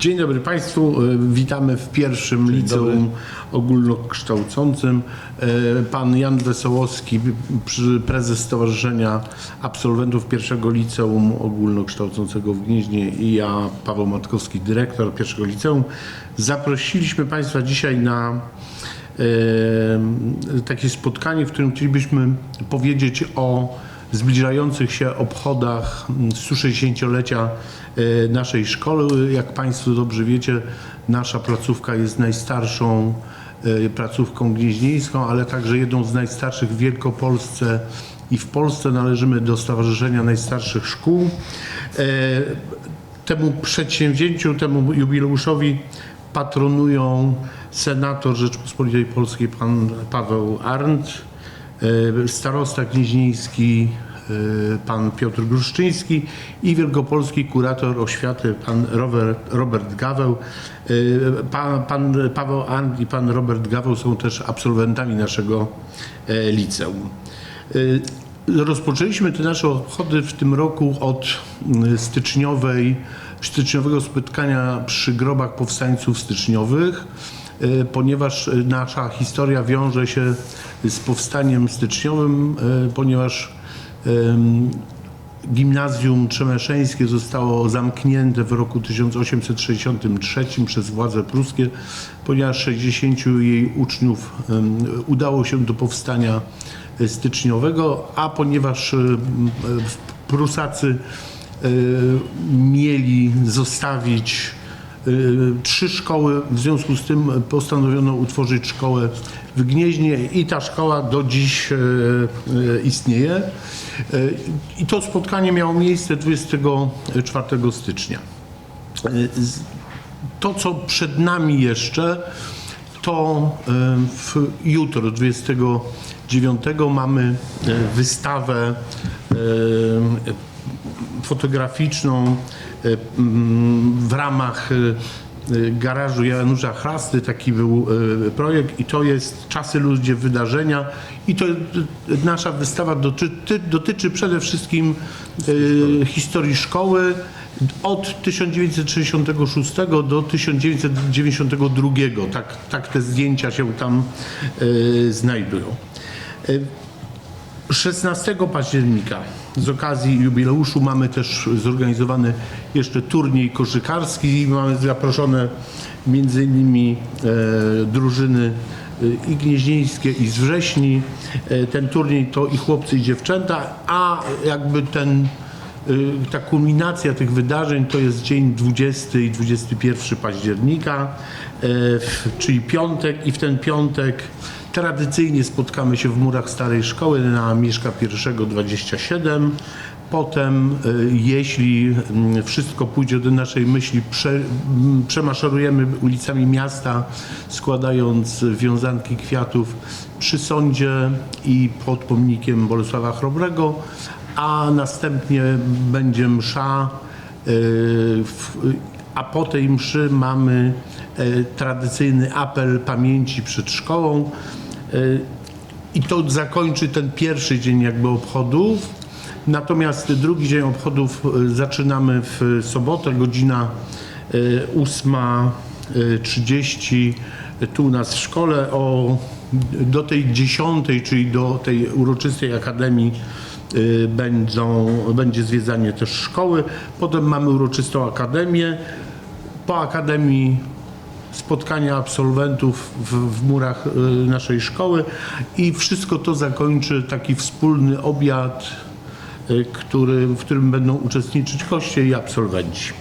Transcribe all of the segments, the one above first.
Dzień dobry Państwu, E, witamy w pierwszym liceum ogólnokształcącym. E, Pan Jan Wesołowski, prezes Stowarzyszenia Absolwentów pierwszego liceum ogólnokształcącego w Gnieźnie i ja, Paweł Matkowski, dyrektor pierwszego liceum. Zaprosiliśmy Państwa dzisiaj na e, takie spotkanie, w którym chcielibyśmy powiedzieć o zbliżających się obchodach mm, 160-lecia e, naszej szkoły. Jak Państwo dobrze wiecie, nasza placówka jest najstarszą e, placówką gnieźnieńską, ale także jedną z najstarszych w Wielkopolsce i w Polsce należymy do Stowarzyszenia Najstarszych Szkół. E, Temu przedsięwzięciu, temu jubileuszowi patronują senator Rzeczpospolitej Polskiej pan Paweł Arndt, starosta gnieźnieński e, pan Piotr Gruszczyński i wielkopolski kurator oświaty pan Robert, Robert Gaweł. E, Pan, pan Paweł Arndt i pan Robert Gaweł są też absolwentami naszego e, liceum. Rozpoczęliśmy te nasze obchody w tym roku od y, styczniowej, styczniowego spotkania przy grobach powstańców styczniowych, ponieważ y, nasza historia wiąże się z powstaniem styczniowym, y, ponieważ Gimnazjum Trzemeszeńskie zostało zamknięte w roku 1863 przez władze pruskie, ponieważ 60 jej uczniów udało się do powstania e, styczniowego, a ponieważ e, Prusacy e, mieli zostawić e, trzy szkoły, w związku z tym postanowiono utworzyć szkołę w Gnieźnie i ta szkoła do dziś e, e, istnieje. I to spotkanie miało miejsce 24 stycznia. To, co przed nami jeszcze, to w, jutro, 29, mamy wystawę fotograficzną e, mm, w ramach e, e, garażu Janusza Chrasty. Taki był projekt i to jest Czasy, ludzie, wydarzenia. I to nasza wystawa dotyczy, dotyczy przede wszystkim e, historii szkoły od 1966 do 1992. Tak, tak te zdjęcia się tam znajdują. E, 16 października z okazji jubileuszu mamy też zorganizowany jeszcze turniej koszykarski mamy zaproszone między innymi e, drużyny e, i gnieźnieńskie i z wrześni. E, ten turniej to i chłopcy i dziewczęta, a jakby ten ta kulminacja tych wydarzeń to jest dzień 20 i 21 października, w- czyli piątek i w ten piątek tradycyjnie spotkamy się w murach starej szkoły na Mieszka I 27. Potem, y, jeśli mm, wszystko pójdzie do naszej myśli, prze, m, przemaszerujemy ulicami miasta, składając wiązanki kwiatów przy sądzie i pod pomnikiem Bolesława Chrobrego, a następnie będzie msza, y, a po tej mszy mamy y, tradycyjny apel pamięci przed szkołą. Y, I to zakończy ten pierwszy dzień jakby obchodów. Natomiast drugi dzień obchodów zaczynamy w sobotę, godzina y, 8.30 tu u nas w szkole. O, do tej dziesiątej, czyli do tej uroczystej akademii będą, będzie zwiedzanie też szkoły. Potem mamy uroczystą akademię. Po akademii spotkania absolwentów w, w murach y, naszej szkoły i wszystko to zakończy taki wspólny obiad, y, który, w którym będą uczestniczyć goście i absolwenci.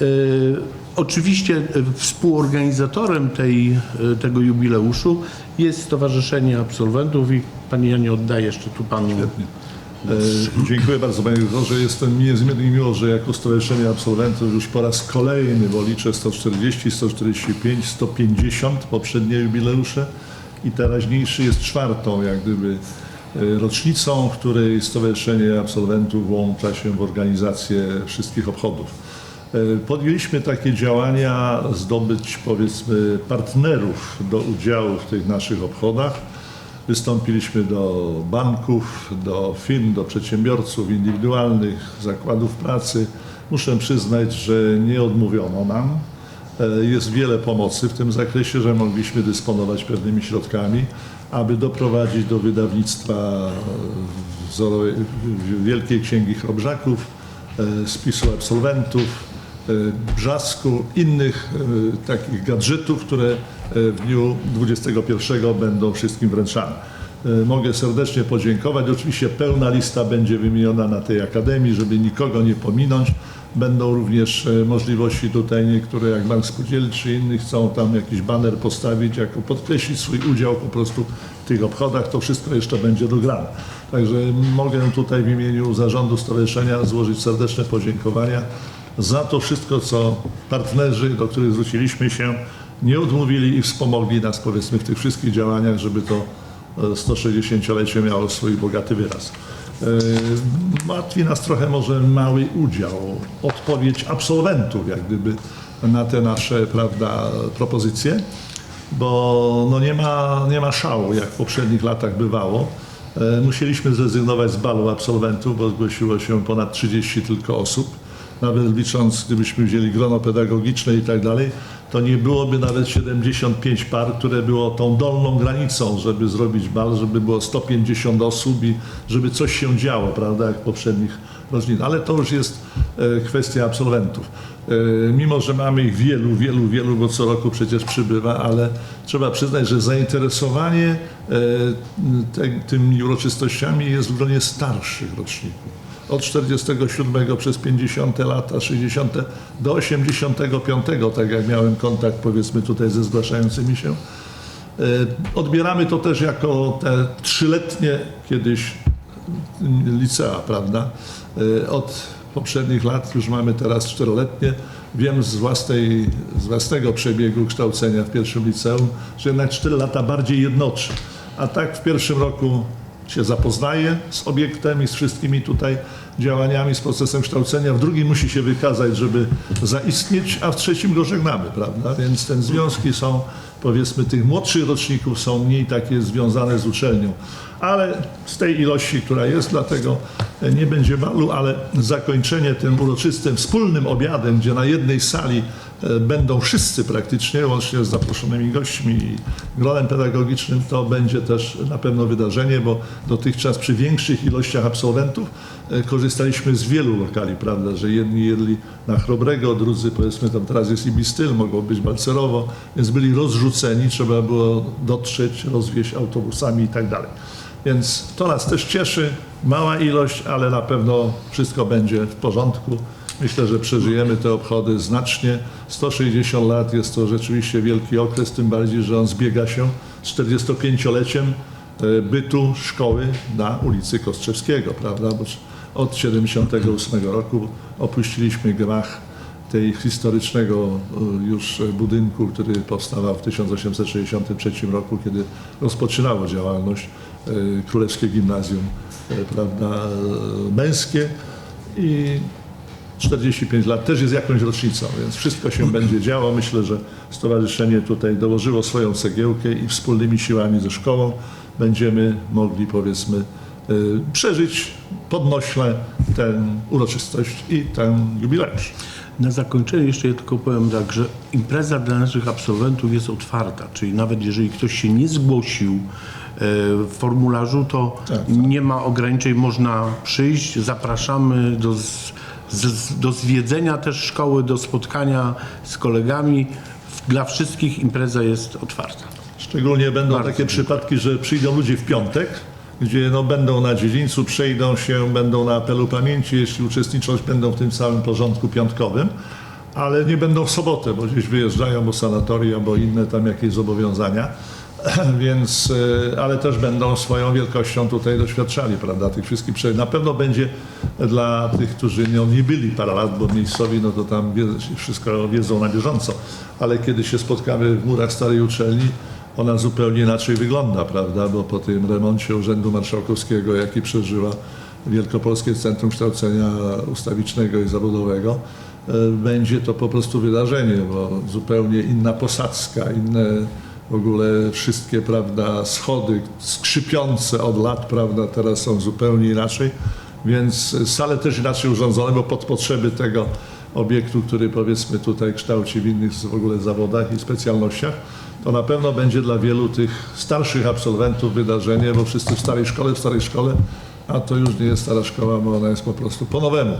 Y, Oczywiście y, współorganizatorem tej, y, tego jubileuszu jest Stowarzyszenie Absolwentów i Panie Janie oddaję jeszcze tu Panu. E, Dziękuję bardzo Panie Doktorze. Jestem mi niezmiernie miło, że jako Stowarzyszenie Absolwentów już po raz kolejny, bo liczę 140, 145, 150 poprzednie jubileusze i teraźniejszy jest czwartą jak gdyby e, rocznicą, której Stowarzyszenie Absolwentów włącza się w organizację wszystkich obchodów. E, Podjęliśmy takie działania zdobyć powiedzmy partnerów do udziału w tych naszych obchodach. Wystąpiliśmy do banków, do firm, do przedsiębiorców indywidualnych, zakładów pracy, muszę przyznać, że nie odmówiono nam. E, Jest wiele pomocy w tym zakresie, że mogliśmy dysponować pewnymi środkami, aby doprowadzić do wydawnictwa e, Wielkiej Księgi Chrobrzaków, e, spisu absolwentów, brzasku, innych e, takich gadżetów, które e, w dniu 21 będą wszystkim wręczane. E, Mogę serdecznie podziękować. Oczywiście pełna lista będzie wymieniona na tej akademii, żeby nikogo nie pominąć. Będą również e, możliwości tutaj niektóre, jak Bank Spółdzielczy innych chcą tam jakiś baner postawić, jako podkreślić swój udział po prostu w tych obchodach. To wszystko jeszcze będzie dograne. Także mogę tutaj w imieniu zarządu stowarzyszenia złożyć serdeczne podziękowania za to wszystko, co partnerzy, do których zwróciliśmy się, nie odmówili i wspomogli nas powiedzmy w tych wszystkich działaniach, żeby to e, 160-lecie miało swój bogaty wyraz. E, Martwi nas trochę może mały udział, odpowiedź absolwentów jak gdyby na te nasze prawda, propozycje, bo no nie, ma, nie ma szału, jak w poprzednich latach bywało. E, Musieliśmy zrezygnować z balu absolwentów, bo zgłosiło się ponad 30 tylko osób. Nawet licząc, gdybyśmy wzięli grono pedagogiczne i tak dalej, to nie byłoby nawet 75 par, które było tą dolną granicą, żeby zrobić bal, żeby było 150 osób i żeby coś się działo, prawda, jak poprzednich rocznicach. Ale to już jest e, kwestia absolwentów. E, Mimo, że mamy ich wielu, wielu, wielu, bo co roku przecież przybywa, ale trzeba przyznać, że zainteresowanie e, tymi uroczystościami jest w gronie starszych roczników od 47 przez 50 lata, 60 do 85, tak jak miałem kontakt powiedzmy tutaj ze zgłaszającymi się. E, Odbieramy to też jako te trzyletnie kiedyś licea, prawda? E, Od poprzednich lat już mamy teraz czteroletnie. Wiem z, własnej, z własnego przebiegu kształcenia w pierwszym liceum, że jednak cztery lata bardziej jednoczy. A tak w pierwszym roku się zapoznaje z obiektem i z wszystkimi tutaj działaniami, z procesem kształcenia. W drugim musi się wykazać, żeby zaistnieć, a w trzecim go żegnamy, prawda? Więc te związki są, powiedzmy, tych młodszych roczników są mniej takie związane z uczelnią. Ale z tej ilości, która jest, dlatego nie będzie balu, ale zakończenie tym uroczystym wspólnym obiadem, gdzie na jednej sali e, będą wszyscy praktycznie, łącznie z zaproszonymi gośćmi i gronem pedagogicznym, to będzie też na pewno wydarzenie, bo dotychczas przy większych ilościach absolwentów e, korzystaliśmy z wielu lokali, prawda, że jedni jedli na Chrobrego, drudzy powiedzmy tam teraz jest Ibistyl, mogło być Balcerowo, więc byli rozrzuceni, trzeba było dotrzeć, rozwieźć autobusami i tak dalej. Więc to nas też cieszy, mała ilość, ale na pewno wszystko będzie w porządku. Myślę, że przeżyjemy te obchody znacznie. 160 lat jest to rzeczywiście wielki okres, tym bardziej, że on zbiega się z 45-leciem e, bytu szkoły na ulicy Kostrzewskiego, prawda? Bo od 78 roku opuściliśmy gmach tej historycznego e, już budynku, który powstawał w 1863 roku, kiedy rozpoczynało działalność e, Królewskie Gimnazjum e, prawda, e, męskie i 45 lat też jest jakąś rocznicą, więc wszystko się będzie działo. Myślę, że stowarzyszenie tutaj dołożyło swoją cegiełkę i wspólnymi siłami ze szkołą będziemy mogli powiedzmy e, przeżyć podnośle tę uroczystość i ten jubileusz. Na zakończenie jeszcze ja tylko powiem tak, że impreza dla naszych absolwentów jest otwarta, czyli nawet jeżeli ktoś się nie zgłosił e, w formularzu, to Tak, tak. nie ma ograniczeń, można przyjść, zapraszamy do, z, z, do zwiedzenia też szkoły, do spotkania z kolegami. Dla wszystkich impreza jest otwarta. Szczególnie będą Bardzo takie dziękuję. przypadki, że przyjdą ludzie w piątek, gdzie no, będą na dziedzińcu, przejdą się, będą na apelu pamięci, jeśli uczestniczyć będą w tym całym porządku piątkowym, ale nie będą w sobotę, bo gdzieś wyjeżdżają, bo sanatoria, bo inne tam jakieś zobowiązania. Więc, e, ale też będą swoją wielkością tutaj doświadczali, prawda, tych wszystkich prze... Na pewno będzie dla tych, którzy no, nie byli parę lat, bo miejscowi, no to tam wszystko wiedzą na bieżąco, ale kiedy się spotkamy w murach starej uczelni, ona zupełnie inaczej wygląda, prawda, bo po tym remoncie Urzędu Marszałkowskiego, jaki przeżyła Wielkopolskie Centrum Kształcenia Ustawicznego i Zawodowego, e, będzie to po prostu wydarzenie, bo zupełnie inna posadzka, inne w ogóle wszystkie, prawda, schody skrzypiące od lat, prawda, teraz są zupełnie inaczej, więc sale też inaczej urządzone, bo pod potrzeby tego obiektu, który powiedzmy tutaj kształci w innych w ogóle zawodach i specjalnościach, to na pewno będzie dla wielu tych starszych absolwentów wydarzenie, bo wszyscy w starej szkole, w starej szkole, a to już nie jest stara szkoła, bo ona jest po prostu po nowemu.